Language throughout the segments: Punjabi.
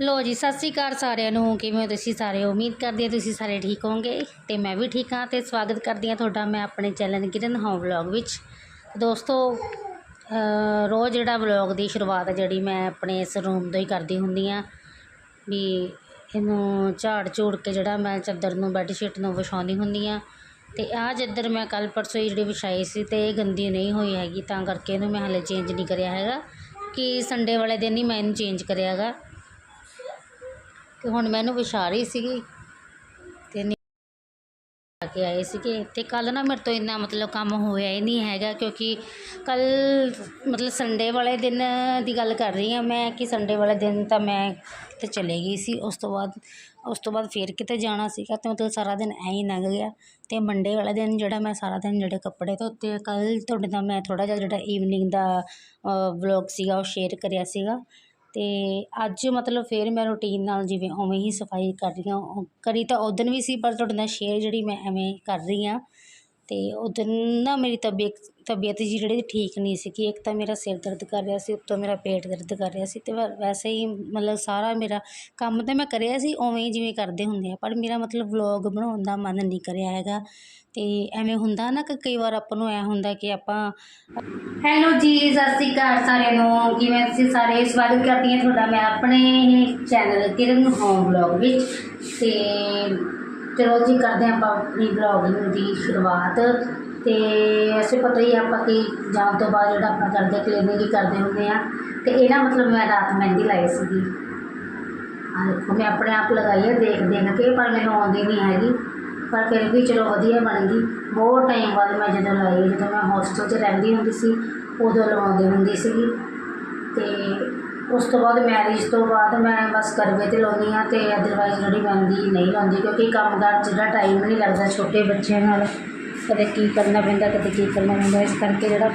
ਲੋ ਜੀ, ਸਤਿ ਸ਼੍ਰੀ ਅਕਾਲ ਸਾਰਿਆਂ ਨੂੰ। ਕਿਵੇਂ ਹੋ ਤੁਸੀਂ ਸਾਰੇ? ਉਮੀਦ ਕਰਦੀ ਹਾਂ ਤੁਸੀਂ ਸਾਰੇ ਠੀਕ ਹੋਵੋਗੇ ਤੇ ਮੈਂ ਵੀ ਠੀਕ ਹਾਂ ਤੇ ਸਵਾਗਤ ਕਰਦੀ ਹਾਂ ਤੁਹਾਡਾ ਮੈਂ ਆਪਣੇ ਚੈਨਲ ਕਿਰਨ ਹੋਮ ਵਲੌਗ ਵਿੱਚ। ਦੋਸਤੋ ਰੋਜ਼ ਜਿਹੜਾ ਵਲੌਗ ਦੀ ਸ਼ੁਰੂਆਤ ਜਿਹੜੀ ਮੈਂ ਆਪਣੇ ਇਸ ਰੂਮ ਤੋਂ ਹੀ ਕਰਦੀ ਹੁੰਦੀ ਆ ਵੀ ਇਹਨੂੰ ਝਾੜ ਝੂੜ ਕੇ ਜਿਹੜਾ ਮੈਂ ਚਾਦਰ ਨੂੰ ਬੈੱਡ ਸ਼ੀਟ ਨੂੰ ਵਿਛਾਉਂਦੀ ਹੁੰਦੀ ਆ ਤੇ ਆਹ ਚਾਦਰ ਮੈਂ ਕੱਲ ਪਰਸੋਂ ਹੀ ਜਿਹੜੀ ਵਿਛਾਈ ਸੀ ਤੇ ਇਹ ਗੰਦੀ ਨਹੀਂ ਹੋਈ ਹੈਗੀ ਤਾਂ ਕਰਕੇ ਇਹਨੂੰ ਮੈਂ ਹਲੇ ਚੇਂਜ ਨਹੀਂ ਕਰਿਆ ਹੈਗਾ। ਕਿ ਸੰਡੇ ਵਾਲੇ ਦਿਨ ਹੀ ਮੈਂ ਇਹਨੂੰ ਚੇਂਜ ਕਰਿਆ ਹੈਗਾ ਹੁਣ ਮੈਨੂੰ ਵਿਛਾ ਸੀਗੀ ਤੇ ਆ ਕੇ ਆਏ ਸੀਗੇ। ਤੇ ਕੱਲ ਨਾ ਮੇਰੇ ਤੋਂ ਇੰਨਾ ਮਤਲਬ ਕੰਮ ਹੋਇਆ ਹੀ ਨਹੀਂ ਹੈਗਾ ਕਿਉਂਕਿ ਕੱਲ ਮਤਲਬ ਸੰਡੇ ਵਾਲੇ ਦਿਨ ਦੀ ਗੱਲ ਕਰ ਰਹੀ ਹਾਂ ਮੈਂ ਕਿ ਸੰਡੇ ਵਾਲੇ ਦਿਨ ਤਾਂ ਮੈਂ ਤੇ ਚਲੇ ਗਈ ਸੀ। ਉਸ ਤੋਂ ਬਾਅਦ, ਉਸ ਤੋਂ ਬਾਅਦ ਫੇਰ ਕਿਤੇ ਜਾਣਾ ਸੀਗਾ ਤੇ ਮਤਲਬ ਸਾਰਾ ਦਿਨ ਐਂ ਹੀ ਲੰਘ ਗਿਆ। ਤੇ ਮੰਡੇ ਵਾਲੇ ਦਿਨ ਜਿਹੜਾ ਮੈਂ ਸਾਰਾ ਦਿਨ ਜਿਹੜੇ ਕੱਪੜੇ ਧੋਤੇ ਕੱਲ ਤੁਹਾਡੇ ਨਾਲ ਮੈਂ ਥੋੜਾ ਜਿਹਾ ਜਿਹੜਾ ਈਵਨਿੰਗ ਦਾ ਵਲੌਗ ਸੀਗਾ ਉਹ ਸ਼ੇਅਰ ਕਰਿਆ ਸੀਗਾ। ਅਤੇ ਅੱਜ ਮਤਲਬ ਫਿਰ ਮੈਂ ਰੂਟੀਨ ਨਾਲ ਜਿਵੇਂ ਉਵੇਂ ਹੀ ਸਫ਼ਾਈ ਕਰ ਰਹੀ ਹਾਂ। ਉਹ ਕਰੀ ਤਾਂ ਉਦਣ ਵੀ ਸੀ, ਪਰ ਤੁਹਾਡੇ ਨਾਲ ਸ਼ੇਅਰ ਜਿਹੜੀ ਮੈਂ ਐਵੇਂ ਕਰ ਰਹੀ ਹਾਂ ਅਤੇ ਉਦਣ ਨਾ ਮੇਰੀ ਤਬੀਅਤ ਤਬੀਅਤ ਜੀ ਜਿਹੜੀ ਠੀਕ ਨਹੀਂ ਸੀਗੀ, ਇੱਕ ਤਾਂ ਮੇਰਾ ਸਿਰ ਦਰਦ ਕਰ ਰਿਹਾ ਸੀ, ਉੱਤੋਂ ਮੇਰਾ ਪੇਟ ਦਰਦ ਕਰ ਰਿਹਾ ਸੀ ਅਤੇ ਵੈ- ਵੈਸੇ ਹੀ ਮਤਲਬ ਸਾਰਾ ਮੇਰਾ ਕੰਮ ਤਾਂ ਮੈਂ ਕਰਿਆ ਸੀ, ਉਵੇਂ ਹੀ ਜਿਵੇਂ ਕਰਦੇ ਹੁੰਦੇ ਆ, ਪਰ ਮੇਰਾ ਮਤਲਬ ਵਲੋਗ ਬਣਾਉਣ ਦਾ ਮਨ ਨਹੀਂ ਕਰਿਆ ਹੈਗਾ ਅਤੇ ਐਵੇਂ ਹੁੰਦਾ ਨਾ ਕਿ ਕਈ ਵਾਰ ਆਪਾਂ ਨੂੰ ਐਂ ਹੁੰਦਾ ਕਿ ਆਪਾਂ ਹੈਲੋ ਜੀ, ਸਤਿ ਸ਼੍ਰੀ ਅਕਾਲ ਸਾਰਿਆਂ ਨੂੰ, ਕਿਵੇਂ ਤੁਸੀਂ ਸਾਰੇ? ਸਵਾਗਤ ਕਰਦੀ ਹਾਂ ਤੁਹਾਡਾ ਮੈਂ ਆਪਣੇ ਚੈਨਲ ਕਿਰਨ ਹੋਮ ਵਲੌਗ ਵਿੱਚ ਅਤੇ ਚਲੋ ਜੀ ਕਰਦੇ ਹਾਂ ਆਪਾਂ ਆਪਣੀ ਵਲੌਗਿੰਗ ਦੀ ਸ਼ੁਰੂਆਤ। ਤੇ ਵੈਸੇ ਪਤਾ ਹੀ ਆ ਆਪਾਂ ਕਿ ਜਾਣ ਤੋਂ ਬਾਅਦ ਜਿਹੜਾ ਆਪਾਂ ਕਰਦੇ ਕਲੀਨਿੰਗ ਹੀ ਕਰਦੇ ਹੁੰਦੇ ਆ ਤੇ ਇਹ ਨਾ ਮਤਲਬ ਮੈਂ ਰਾਤ ਮਹਿੰਦੀ ਲਾਈ ਸੀਗੀ। ਆ ਦੇਖੋ, ਮੈਂ ਆਪਣੇ ਆਪ ਲਗਾਈ ਹੈ ਦੇਖ ਦੇਖ ਕੇ ਪਰ ਮੈਨੂੰ ਆਉਂਦੀ ਨਹੀਂ ਹੈਗੀ। ਪਰ ਫਿਰ ਵੀ ਚਲੋ ਵਧੀਆ ਬਣ ਗਈ। ਬਹੁਤ ਟਾਈਮ ਬਾਅਦ ਮੈਂ ਜਦੋਂ ਲਾਈ ਜਦੋਂ ਮੈਂ ਹੋਸਟਲ 'ਚ ਰਹਿੰਦੀ ਹੁੰਦੀ ਸੀ, ਉਦੋਂ ਲਵਾਉਂਦੀ ਹੁੰਦੀ ਸੀਗੀ। ਤੇ ਉਸ ਤੋਂ ਬਾਅਦ ਮੈਰਿਜ ਤੋਂ ਬਾਅਦ ਮੈਂ ਬਸ ਕਰਵੇ ਤੇ ਲਾਉਂਦੀ ਹਾਂ ਅਤੇ ਅਦਰਵਾਈਜ਼ ਜਿਹੜੀ ਮਹਿੰਦੀ ਨਹੀਂ ਲਾਉਂਦੀ ਕਿਉਂਕਿ ਕੰਮਕਾਰ ਜਿਹੜਾ ਟਾਈਮ ਨਹੀਂ ਲੱਗਦਾ ਛੋਟੇ ਬੱਚਿਆਂ ਨਾਲ। ਕਦੇ ਕੀ ਕਰਨਾ ਪੈਂਦਾ, ਕਦੇ ਕੀ ਕਰਨਾ ਪੈਂਦਾ, ਇਸ ਕਰਕੇ ਜਿਹੜਾ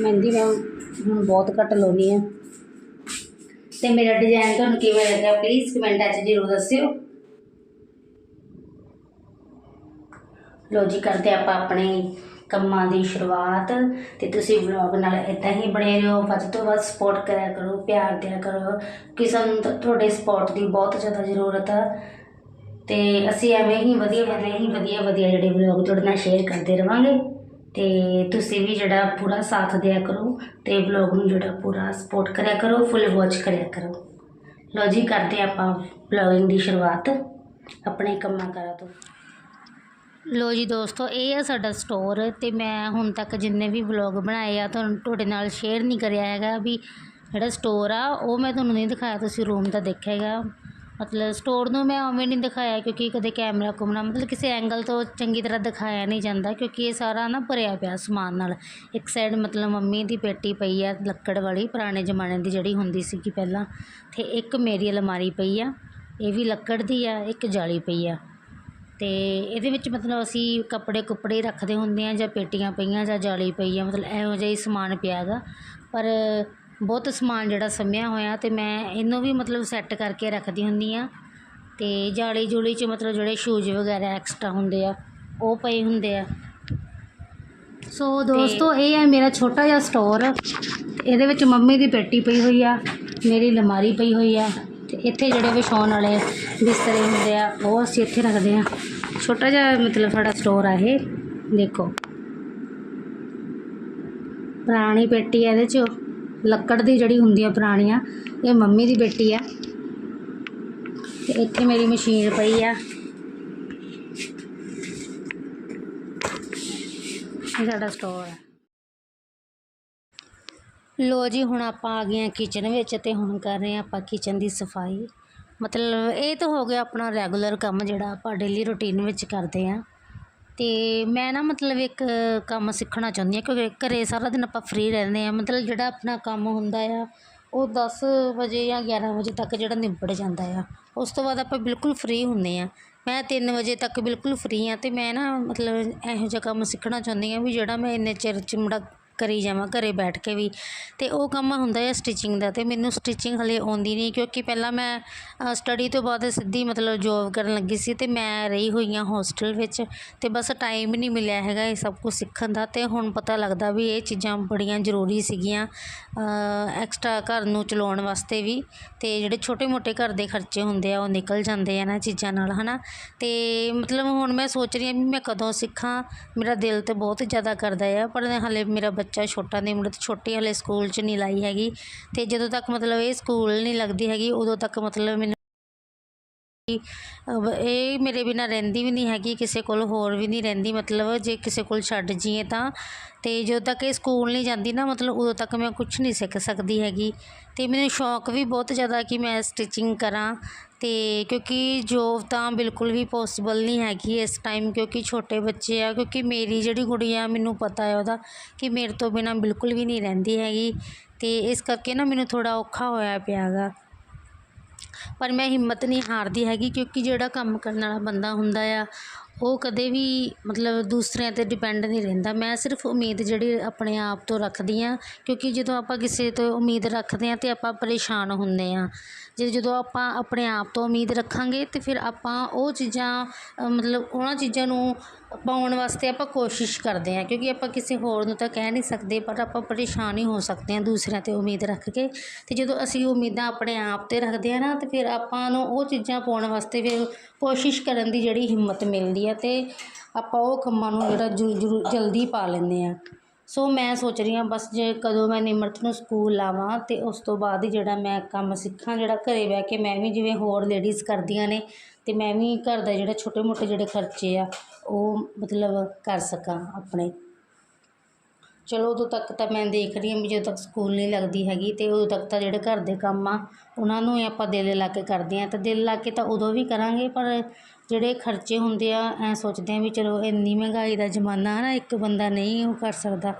ਮਹਿੰਦੀ ਮੈਂ ਹੁਣ ਬਹੁਤ ਘੱਟ ਲਾਉਂਦੀ ਹਾਂ। ਅਤੇ ਮੇਰਾ ਡਿਜ਼ਾਈਨ ਤੁਹਾਨੂੰ ਕਿਵੇਂ ਲੱਗਾ ਪਲੀਜ਼ ਕਮੈਂਟਾਂ 'ਚ ਜ਼ਰੂਰ ਦੱਸਿਓ। ਲੋ ਜੀ, ਕਰਦੇ ਆਪਾਂ ਆਪਣੇ ਕੰਮਾਂ ਦੀ ਸ਼ੁਰੂਆਤ ਤੇ ਤੁਸੀਂ ਵਲੌਗ ਨਾਲ ਇਦਾਂ ਹੀ ਬਣੇ ਰਹੋ। ਵੱਧ ਤੋਂ ਵੱਧ ਸਪੋਰਟ ਕਰਿਆ ਕਰੋ, ਪਿਆਰ ਦਿਆ ਕਰੋ। ਕਿ ਸਾਨੂੰ ਤੁਹਾਡੇ ਸਪੋਰਟ ਦੀ ਬਹੁਤ ਜ਼ਿਆਦਾ ਜ਼ਰੂਰਤ ਆ। ਤੇ ਅਸੀਂ ਐਵੇਂ ਹੀ ਵਧੀਆ ਵਧੀਆ ਹੀ ਵਧੀਆ ਵਧੀਆ ਜਿਹੜੇ ਵਲੌਗ ਤੁਹਾਡੇ ਨਾਲ ਸ਼ੇਅਰ ਕਰਦੇ ਰਵਾਂਗੇ। ਤੇ ਤੁਸੀਂ ਵੀ ਜਿਹੜਾ ਪੂਰਾ ਸਾਥ ਦਿਆ ਕਰੋ ਤੇ ਵਲੌਗ ਨੂੰ ਜਿਹੜਾ ਪੂਰਾ ਸਪੋਰਟ ਕਰਿਆ ਕਰੋ ਫੁੱਲ ਵਾਚ ਕਰਿਆ ਕਰੋ। ਲੋ ਜੀ, ਕਰਦੇ ਆਪਾਂ ਵਲੌਗਿੰਗ ਦੀ ਸ਼ੁਰੂਆਤ। ਆਪਣੇ ਕੰਮਾਂ ਕਾਰਾਂ ਤੋਂ। ਲੋ ਜੀ ਦੋਸਤੋ, ਇਹ ਆ ਸਾਡਾ ਸਟੋਰ ਤੇ ਮੈਂ ਹੁਣ ਤੱਕ ਜਿੰਨੇ ਵੀ ਵਲੌਗ ਬਣਾਏ ਆ, ਤੁਹਾਨੂੰ ਤੁਹਾਡੇ ਨਾਲ ਸ਼ੇਅਰ ਨਹੀਂ ਕਰਿਆ ਹੈਗਾ ਵੀ ਜਿਹੜਾ ਸਟੋਰ ਆ, ਉਹ ਮੈਂ ਤੁਹਾਨੂੰ ਨਹੀਂ ਦਿਖਾਇਆ, ਤੁਸੀਂ ਰੂਮ ਦਾ ਦੇਖਿਆਗਾ ਮਤਲਬ ਸਟੋਰ ਨੂੰ ਮੈਂ ਉਵੇਂ ਨਹੀਂ ਦਿਖਾਇਆ ਕਿਉਂਕਿ ਕਦੇ ਕੈਮਰਾ ਘੁੰਮਣਾ ਮਤਲਬ ਕਿਸੇ ਐਂਗਲ ਤੋਂ ਚੰਗੀ ਤਰ੍ਹਾਂ ਦਿਖਾਇਆ ਨਹੀਂ ਜਾਂਦਾ ਕਿਉਂਕਿ ਇਹ ਸਾਰਾ ਨਾ ਭਰਿਆ ਪਿਆ ਸਮਾਨ ਨਾਲ। ਇੱਕ ਸਾਈਡ ਮਤਲਬ ਮੰਮੀ ਦੀ ਪੇਟੀ ਪਈ ਆ, ਲੱਕੜ ਵਾਲੀ, ਪੁਰਾਣੇ ਜ਼ਮਾਨੇ ਦੀ ਜਿਹੜੀ ਹੁੰਦੀ ਸੀਗੀ ਪਹਿਲਾਂ, ਤੇ ਇੱਕ ਮੇਰੀ ਅਲਮਾਰੀ ਪਈ ਆ, ਇਹ ਵੀ ਲੱਕੜ ਦੀ ਆ, ਇੱਕ ਜਾਲੀ ਪਈ ਆ। ਅਤੇ ਇਹਦੇ ਵਿੱਚ ਮਤਲਬ ਅਸੀਂ ਕੱਪੜੇ ਕੁੱਪੜੇ ਰੱਖਦੇ ਹੁੰਦੇ ਹਾਂ, ਜਾਂ ਪੇਟੀਆਂ ਪਈਆਂ, ਜਾਂ ਜਾਲੀ ਪਈ ਆ, ਮਤਲਬ ਇਹੋ ਜਿਹਾ ਹੀ ਸਮਾਨ ਪਿਆ ਗਾ ਪਰ ਬਹੁਤ ਸਮਾਨ ਜਿਹੜਾ ਸੰਭਿਆ ਹੋਇਆ ਅਤੇ ਮੈਂ ਇਹਨੂੰ ਵੀ ਮਤਲਬ ਸੈੱਟ ਕਰਕੇ ਰੱਖਦੀ ਹੁੰਦੀ ਹਾਂ। ਅਤੇ ਜਾਲੀ ਜੁਲੀ 'ਚ ਮਤਲਬ ਜਿਹੜੇ ਸ਼ੂਜ਼ ਵਗੈਰਾ ਐਕਸਟਰਾ ਹੁੰਦੇ ਆ, ਉਹ ਪਏ ਹੁੰਦੇ ਆ। ਸੋ ਦੋਸਤੋ, ਇਹ ਹੈ ਮੇਰਾ ਛੋਟਾ ਜਿਹਾ ਸਟੋਰ ਇਹਦੇ ਵਿੱਚ ਮੰਮੀ ਦੀ ਪੇਟੀ ਪਈ ਹੋਈ ਆ, ਮੇਰੀ ਲਮਾਰੀ ਪਈ ਹੋਈ ਆ। ਅਤੇ ਇੱਥੇ ਜਿਹੜੇ ਵਿਛਾਉਣ ਵਾਲੇ ਬਿਸਤਰੇ ਹੁੰਦੇ ਆ, ਉਹ ਅਸੀਂ ਇੱਥੇ ਰੱਖਦੇ ਆ ਛੋਟਾ ਜਿਹਾ ਮਤਲਬ ਸਾਡਾ ਸਟੋਰ ਆ ਇਹ, ਦੇਖੋ। ਪੁਰਾਣੀ ਪੇਟੀ ਆ ਇਹਦੇ 'ਚ, ਲੱਕੜ ਦੀ ਜਿਹੜੀ ਹੁੰਦੀ ਆ ਪੁਰਾਣੀਆਂ ਇਹ ਮੰਮੀ ਦੀ ਪੇਟੀ ਆ। ਤੇ ਇੱਥੇ ਮੇਰੀ ਮਸ਼ੀਨ ਪਈ ਆ। ਇਹ ਸਾਡਾ ਸਟੋਰ ਹੈ ਲੋ ਜੀ, ਹੁਣ ਆਪਾਂ ਆ ਗਏ ਹਾਂ ਕਿਚਨ ਵਿੱਚ ਤੇ ਹੁਣ ਕਰ ਰਹੇ ਹਾਂ ਆਪਾਂ ਕਿਚਨ ਦੀ ਸਫ਼ਾਈ। ਮਤਲਬ ਇਹ ਤਾਂ ਹੋ ਗਿਆ ਆਪਣਾ ਰੈਗੂਲਰ ਕੰਮ ਜਿਹੜਾ ਆਪਾਂ ਡੇਲੀ ਰੁਟੀਨ ਵਿੱਚ ਕਰਦੇ ਹਾਂ। ਤੇ ਮੈਂ ਨਾ ਮਤਲਬ ਇੱਕ ਕੰਮ ਸਿੱਖਣਾ ਚਾਹੁੰਦੀ ਹਾਂ, ਕਿਉਂਕਿ ਘਰੇ ਸਾਰਾ ਦਿਨ ਆਪਾਂ ਫ੍ਰੀ ਰਹਿੰਦੇ ਆ ਮਤਲਬ ਜਿਹੜਾ ਆਪਣਾ ਕੰਮ ਹੁੰਦਾ ਆ, ਉਹ 10 ਵਜੇ ਜਾਂ 11 ਵਜੇ ਤੱਕ ਜਿਹੜਾ ਨਿਬੜ ਜਾਂਦਾ ਆ। ਉਸ ਤੋਂ ਬਾਅਦ ਆਪਾਂ ਬਿਲਕੁਲ ਫ੍ਰੀ ਹੁੰਦੇ ਆ ਮੈਂ 3 ਵਜੇ ਤੱਕ ਬਿਲਕੁਲ ਫ੍ਰੀ ਆ ਤੇ ਮੈਂ ਨਾ ਮਤਲਬ ਇਹੋ ਜਿਹਾ ਕੰਮ ਸਿੱਖਣਾ ਚਾਹੁੰਦੀ ਆ ਵੀ ਜਿਹੜਾ ਮੈਂ ਇੰਨੇ ਚਿਰ ਚ ਮੁੜਾ ਕਰੀ ਜਾਵਾਂ, ਘਰੇ ਬੈਠ ਕੇ ਵੀ। ਤੇ ਉਹ ਕੰਮ ਹੁੰਦਾ ਹੈ ਸਟਿਚਿੰਗ ਦਾ ਤੇ ਮੈਨੂੰ ਸਟਿਚਿੰਗ ਹਲੇ ਆਉਂਦੀ ਨਹੀਂ ਕਿਉਂਕਿ ਪਹਿਲਾਂ ਮੈਂ ਸਟੱਡੀ ਤੋਂ ਬਾਅਦ ਸਿੱਧੀ ਮਤਲਬ ਜੋਬ ਕਰਨ ਲੱਗੀ ਸੀ ਤੇ ਮੈਂ ਰਹੀ ਹੋਈ ਹਾਂ ਹੋਸਟਲ ਵਿੱਚ ਤੇ ਬਸ ਟਾਈਮ ਨਹੀਂ ਮਿਲਿਆ ਹੈਗਾ ਇਹ ਸਭ ਕੁਝ ਸਿੱਖਣ ਦਾ ਤੇ ਹੁਣ ਪਤਾ ਲੱਗਦਾ ਵੀ ਇਹ ਚੀਜ਼ਾਂ ਬੜੀਆਂ ਜ਼ਰੂਰੀ ਸੀਗੀਆਂ ਐਕਸਟਰਾ ਘਰ ਨੂੰ ਚਲਾਉਣ ਵਾਸਤੇ ਵੀ ਤੇ ਜਿਹੜੇ ਛੋਟੇ ਮੋਟੇ ਘਰ ਦੇ ਖਰਚੇ ਹੁੰਦੇ ਆ ਉਹ ਨਿਕਲ ਜਾਂਦੇ ਆ ਨਾ ਚੀਜ਼ਾਂ ਨਾਲ, ਹਨਾ? ਤੇ ਮਤਲਬ ਹੁਣ ਮੈਂ ਸੋਚ ਰਹੀ ਹਾਂ ਵੀ ਮੈਂ ਕਦੋਂ ਸਿੱਖਾਂ, ਮੇਰਾ ਦਿਲ ਤੇ ਬਹੁਤ ਜ਼ਿਆਦਾ ਕਰਦਾ ਆ, ਪਰ ਹਲੇ ਮੇਰਾ ਬੱਚਾ ਛੋਟਾ ਨੇ ਮੁੰਡੇ ਤੇ ਛੋਟੀ ਹਲੇ ਸਕੂਲ 'ਚ ਨਹੀਂ ਲਾਈ ਹੈਗੀ। ਅਤੇ ਜਦੋਂ ਤੱਕ ਮਤਲਬ ਇਹ ਸਕੂਲ ਨਹੀਂ ਲੱਗਦੀ ਹੈਗੀ, ਉਦੋਂ ਤੱਕ ਮਤਲਬ ਮੈਨੂੰ ਇਹ ਮੇਰੇ ਬਿਨਾਂ ਰਹਿੰਦੀ ਵੀ ਨਹੀਂ ਹੈਗੀ, ਕਿਸੇ ਕੋਲ ਹੋਰ ਵੀ ਨਹੀਂ ਰਹਿੰਦੀ। ਮਤਲਬ ਜੇ ਕਿਸੇ ਕੋਲ ਛੱਡ ਜੀਏ ਤਾਂ, ਤੇ ਜਦੋਂ ਤੱਕ ਇਹ ਸਕੂਲ ਨਹੀਂ ਜਾਂਦੀ ਨਾ, ਮਤਲਬ ਉਦੋਂ ਤੱਕ ਮੈਂ ਕੁਝ ਨਹੀਂ ਸਿੱਖ ਸਕਦੀ ਹੈਗੀ। ਤੇ ਮੈਨੂੰ ਸ਼ੌਂਕ ਵੀ ਬਹੁਤ ਜ਼ਿਆਦਾ ਕਿ ਮੈਂ ਸਟਿਚਿੰਗ ਕਰਾਂ। ਅਤੇ ਕਿਉਂਕਿ ਜੋਬ ਤਾਂ ਬਿਲਕੁਲ ਵੀ ਪੋਸੀਬਲ ਨਹੀਂ ਹੈਗੀ ਇਸ ਟਾਈਮ ਕਿਉਂਕਿ ਛੋਟੇ ਬੱਚੇ ਆ, ਕਿਉਂਕਿ ਮੇਰੀ ਜਿਹੜੀ ਕੁੜੀ ਆ, ਮੈਨੂੰ ਪਤਾ ਹੈ ਉਹਦਾ ਕਿ ਮੇਰੇ ਤੋਂ ਬਿਨਾਂ ਬਿਲਕੁਲ ਵੀ ਨਹੀਂ ਰਹਿੰਦੀ ਹੈਗੀ ਅਤੇ ਇਸ ਕਰਕੇ ਨਾ ਮੈਨੂੰ ਥੋੜ੍ਹਾ ਔਖਾ ਹੋਇਆ ਪਿਆ ਗਾ ਪਰ ਮੈਂ ਹਿੰਮਤ ਨਹੀਂ ਹਾਰਦੀ ਹੈਗੀ ਕਿਉਂਕਿ ਜਿਹੜਾ ਕੰਮ ਕਰਨ ਵਾਲਾ ਬੰਦਾ ਹੁੰਦਾ ਆ ਉਹ ਕਦੇ ਵੀ ਮਤਲਬ ਦੂਸਰਿਆਂ 'ਤੇ ਡਿਪੈਂਡ ਨਹੀਂ ਰਹਿੰਦਾ। ਮੈਂ ਸਿਰਫ ਉਮੀਦ ਜਿਹੜੀ ਆਪਣੇ ਆਪ ਤੋਂ ਰੱਖਦੀ ਹਾਂ, ਕਿਉਂਕਿ ਜਦੋਂ ਆਪਾਂ ਕਿਸੇ ਤੋਂ ਉਮੀਦ ਰੱਖਦੇ ਹਾਂ ਤਾਂ ਆਪਾਂ ਪਰੇਸ਼ਾਨ ਹੁੰਦੇ ਹਾਂ। ਜੇ ਜਦੋਂ ਆਪਾਂ ਆਪਣੇ ਆਪ ਤੋਂ ਉਮੀਦ ਰੱਖਾਂਗੇ ਤਾਂ ਫਿਰ ਆਪਾਂ ਉਹ ਚੀਜ਼ਾਂ ਮਤਲਬ ਉਹਨਾਂ ਚੀਜ਼ਾਂ ਨੂੰ ਪਾਉਣ ਵਾਸਤੇ ਆਪਾਂ ਕੋਸ਼ਿਸ਼ ਕਰਦੇ ਹਾਂ, ਕਿਉਂਕਿ ਆਪਾਂ ਕਿਸੇ ਹੋਰ ਨੂੰ ਤਾਂ ਕਹਿ ਨਹੀਂ ਸਕਦੇ, ਪਰ ਆਪਾਂ ਪਰੇਸ਼ਾਨ ਹੀ ਹੋ ਸਕਦੇ ਹਾਂ ਦੂਸਰਿਆਂ 'ਤੇ ਉਮੀਦ ਰੱਖ ਕੇ। ਅਤੇ ਜਦੋਂ ਅਸੀਂ ਉਮੀਦਾਂ ਆਪਣੇ ਆਪ 'ਤੇ ਰੱਖਦੇ ਹਾਂ ਨਾ, ਤਾਂ ਫਿਰ ਆਪਾਂ ਨੂੰ ਉਹ ਚੀਜ਼ਾਂ ਪਾਉਣ ਵਾਸਤੇ ਫਿਰ ਕੋਸ਼ਿਸ਼ ਕਰਨ ਦੀ ਜਿਹੜੀ ਹਿੰਮਤ ਮਿਲਦੀ ਹੈ ਅਤੇ ਆਪਾਂ ਉਹ ਕੰਮਾਂ ਨੂੰ ਜਿਹੜਾ ਜੁ- ਜੁ- ਜਲਦੀ ਪਾ ਲੈਂਦੇ ਹਾਂ। ਸੋ ਮੈਂ ਸੋਚ ਰਹੀ ਹਾਂ ਬਸ ਜੇ ਕਦੋਂ ਮੈਂ ਨਿਮਰਤ ਨੂੰ ਸਕੂਲ ਲਾਵਾਂ ਤੇ ਉਸ ਤੋਂ ਬਾਅਦ ਹੀ ਜਿਹੜਾ ਮੈਂ ਕੰਮ ਸਿੱਖਾਂ, ਜਿਹੜਾ ਘਰ ਬਹਿ ਕੇ ਮੈਂ ਵੀ ਜਿਵੇਂ ਹੋਰ ਲੇਡੀਜ਼ ਕਰਦੀਆਂ ਨੇ ਅਤੇ ਮੈਂ ਵੀ ਘਰ ਦਾ ਜਿਹੜਾ ਛੋਟੇ ਮੋਟੇ ਜਿਹੜੇ ਖਰਚੇ ਆ, ਉਹ ਮਤਲਬ ਕਰ ਸਕਾਂ ਆਪਣੇ। ਚਲੋ ਉਦੋਂ ਤੱਕ ਤਾਂ ਮੈਂ ਦੇਖ ਰਹੀ ਹਾਂ ਵੀ ਜਦੋਂ ਤੱਕ ਸਕੂਲ ਨਹੀਂ ਲੱਗਦੀ ਹੈਗੀ ਅਤੇ ਉਦੋਂ ਤੱਕ ਤਾਂ ਜਿਹੜੇ ਘਰ ਦੇ ਕੰਮ ਆ, ਉਹਨਾਂ ਨੂੰ ਹੀ ਆਪਾਂ ਦਿਲ ਲਾ ਕੇ ਕਰਦੇ ਹਾਂ। ਤਾਂ ਦਿਲ ਲਾ ਕੇ ਤਾਂ ਉਦੋਂ ਵੀ ਕਰਾਂਗੇ, ਪਰ ਜਿਹੜੇ ਖਰਚੇ ਹੁੰਦੇ ਆ, ਐਂ ਸੋਚਦੇ ਹਾਂ ਵੀ ਚਲੋ ਇੰਨੀ ਮਹਿੰਗਾਈ ਦਾ ਜ਼ਮਾਨਾ ਹੈ ਨਾ ਇੱਕ ਬੰਦਾ ਨਹੀਂ ਉਹ ਕਰ ਸਕਦਾ।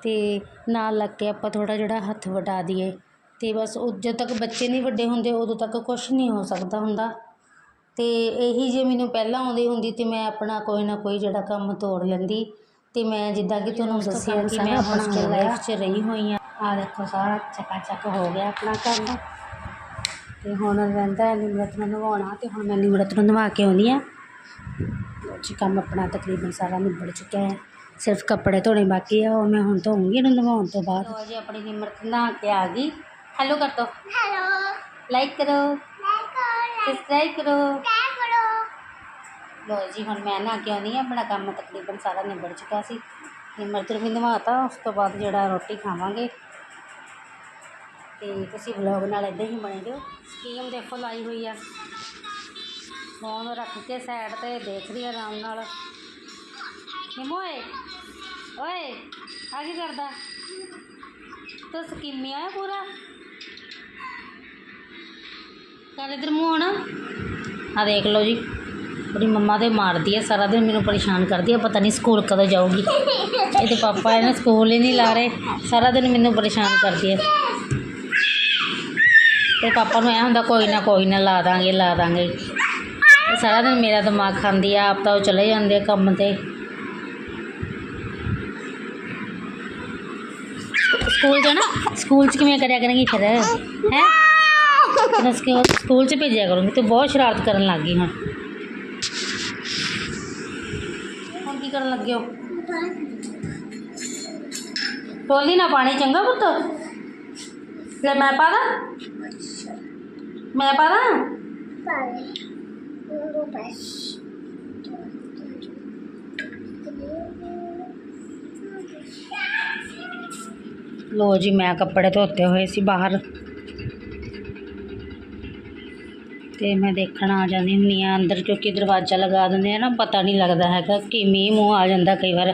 ਅਤੇ ਨਾਲ ਲੱਗ ਕੇ ਆਪਾਂ ਥੋੜ੍ਹਾ ਜਿਹੜਾ ਹੱਥ ਵਟਾ ਦਈਏ। ਅਤੇ ਬਸ ਉਹ ਜਦੋਂ ਤੱਕ ਬੱਚੇ ਨਹੀਂ ਵੱਡੇ ਹੁੰਦੇ, ਉਦੋਂ ਤੱਕ ਕੁਛ ਨਹੀਂ ਹੋ ਸਕਦਾ ਹੁੰਦਾ। ਅਤੇ ਇਹੀ ਜੇ ਮੈਨੂੰ ਪਹਿਲਾਂ ਆਉਂਦੀ ਹੁੰਦੀ ਤਾਂ ਮੈਂ ਆਪਣਾ ਕੋਈ ਨਾ ਕੋਈ ਜਿਹੜਾ ਕੰਮ ਤੋੜ ਲੈਂਦੀ। ਤੇ ਮੈਂ ਜਿੱਦਾਂ ਕਿ ਤੁਹਾਨੂੰ ਦੱਸਿਆ ਕਿ ਮੈਂ ਹੋਸਟਲ ਲਾਈਫ 'ਚ ਰਹੀ ਹੋਈ ਆ ਆ ਦੇਖੋ ਸਾਰਾ ਚੱਕਾ ਚੱਕ ਹੋ ਗਿਆ ਆਪਣਾ ਕੰਮ ਤੇ ਹੁਣ ਰਹਿੰਦਾ ਹੈ ਨਿਮਰਤ ਨੂੰ ਨਵਾਉਣਾ ਤੇ ਹੁਣ ਮੈਂ ਨਿਮਰਤ ਨੂੰ ਨਵਾ ਕੇ ਆਉਂਦੀ ਆ ਜੀ ਕੰਮ ਆਪਣਾ ਤਕਰੀਬਨ ਸਾਰਾ ਨਿਬੜ ਚੁੱਕਿਆ ਹੈ। ਸਿਰਫ ਕੱਪੜੇ ਧੋਣੇ ਬਾਕੀ ਆ ਉਹ ਮੈਂ ਹੁਣ ਧੋਉਂਗੀ ਇਹਨੂੰ ਨਵਾਉਣ ਤੋਂ ਬਾਅਦ। ਲੋ ਜੀ ਆਪਣੀ ਨਿਮਰਤ ਨਹਾ ਕੇ ਆ ਗਈ। ਹੈਲੋ ਕਰ ਦੋ। ਹੈਲੋ ਲਾਈਕ ਕਰੋ। ਮੈਂ ਸਬਸਕ੍ਰਾਈਬ ਕਰੋ। ਕਿਆ ਲੋ ਜੀ, ਹੁਣ ਮੈਂ ਨਾ ਕੇ ਆਉਂਦੀ ਹਾਂ, ਆਪਣਾ ਕੰਮ ਤਕਰੀਬਨ ਸਾਰਾ ਨਿਬੜ ਚੁੱਕਾ ਸੀ। ਨਿਮਰਤ ਨੂੰ ਵੀ ਨਿਭਾਤਾ ਉਸ ਤੋਂ ਬਾਅਦ ਜਿਹੜਾ ਰੋਟੀ ਖਾਵਾਂਗੇ। ਤੇ ਤੁਸੀਂ ਵਲੌਗ ਨਾਲ ਇੱਦਾਂ ਹੀ ਬਣੇ ਰਹੋ। ਸਕੀਮ ਦੇਖੋ ਲਾਈ ਹੋਈ ਆ। ਫੋਨ ਰੱਖ ਕੇ ਸਾਈਡ ਤੇ ਦੇਖ ਰਹੀ ਆ ਆਰਾਮ ਨਾਲ। ਨਿਮੋਏ ਓਏ ਓਏ, ਆ ਕੀ ਕਰਦਾ? ਤੂੰ ਸਕੀਮੀ ਆ ਪੂਰਾ? ਚੱਲ ਇਧਰ ਮੂੰਹ ਹੋਣਾ ਆ ਦੇਖ ਲਓ ਜੀ। ਉਹਦੀ ਮੰਮਾ ਤੇ ਮਾਰਦੀ ਹੈ ਸਾਰਾ ਦਿਨ ਮੈਨੂੰ ਪਰੇਸ਼ਾਨ ਕਰਦੀ ਹੈ ਪਤਾ ਨਹੀਂ ਸਕੂਲ ਕਦੋਂ ਜਾਊਗੀ। ਇਹਦੇ ਪਾਪਾ ਇਹਨੇ ਸਕੂਲ ਹੀ ਨਹੀਂ ਲਾ ਰਹੇ ਸਾਰਾ ਦਿਨ ਮੈਨੂੰ ਪਰੇਸ਼ਾਨ ਕਰਦੀ ਹੈ ਤੇ ਪਾਪਾ ਨੂੰ ਐ ਹੁੰਦਾ ਕੋਈ ਨਾ ਕੋਈ ਨਾ ਲਾ ਦਾਂਗੇ ਲਾ ਦਾਂਗੇ। ਸਾਰਾ ਦਿਨ ਮੇਰਾ ਦਿਮਾਗ ਖਾਂਦੀ ਆ ਆਪ ਤਾਂ ਉਹ ਚਲੇ ਜਾਂਦੇ ਆ ਕੰਮ ਤੇ। ਸਕੂਲ ਜਾਣਾ? ਸਕੂਲ 'ਚ ਕਿਵੇਂ ਕਰਿਆ ਕਰਾਂਗੀ ਫਿਰ? ਹੈ? ਸਕੂਲ 'ਚ ਭੇਜਿਆ ਕਰੂੰਗੀ? ਤੂੰ ਬਹੁਤ ਸ਼ਰਾਰਤ ਕਰਨ ਲੱਗ ਗਈ ਹੁਣ ਹੁਣ ਕੀ ਕਰਨ ਲੱਗੇ ਹੋ? ਟੋਲੀ ਨਾ ਪਾਣੀ ਚੰਗਾ ਪੁੱਤ। ਲੈ, ਮੈਂ ਪਾ ਦਾਂ? ਮੈਂ ਪਾ ਦਾਂ? ਸਾਰੇ ਉਹ ਬਸ ਲੋ ਜੀ, ਮੈਂ ਕੱਪੜੇ ਧੋਤੇ ਤੇ ਮੈਂ ਦੇਖਣ ਆ ਜਾਂਦੀ ਹੁੰਦੀ ਆ ਅੰਦਰ ਕਿਉਂਕਿ ਦਰਵਾਜ਼ਾ ਲਗਾ ਦਿੰਦੇ ਆ ਨਾ, ਪਤਾ ਨਹੀਂ ਲੱਗਦਾ ਹੈਗਾ ਕਿ ਮੀਂਹ ਮੂੰਹ ਆ ਜਾਂਦਾ ਕਈ ਵਾਰ।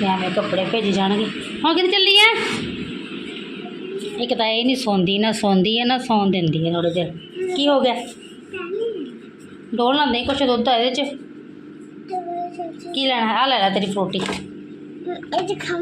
ਤੇ ਐਵੇਂ ਕੱਪੜੇ ਭੇਜ ਜਾਣਗੇ। ਹਾਂ, ਕਿੱਥੇ ਚੱਲੀ ਆ ਇੱਕ ਤਾਂ ਇਹ ਨਹੀਂ ਸੌਂਦੀ, ਨਾ ਸੌਂਦੀ ਹੈ ਨਾ ਸੌਣ ਦਿੰਦੀ ਹੈ ਥੋੜ੍ਹਾ ਜਿਹਾ ਕੀ ਹੋ ਗਿਆ? ਡੋਲ ਨਾ ਦੇ ਕੁਛ ਦੁੱਧ ਆ ਇਹਦੇ ਚ। ਕੀ ਲੈਣਾ? ਹੈ ਆ ਲੈ ਲੈ ਤੇਰੀ ਫਰੂਟੀ ਇਹ ਖਾ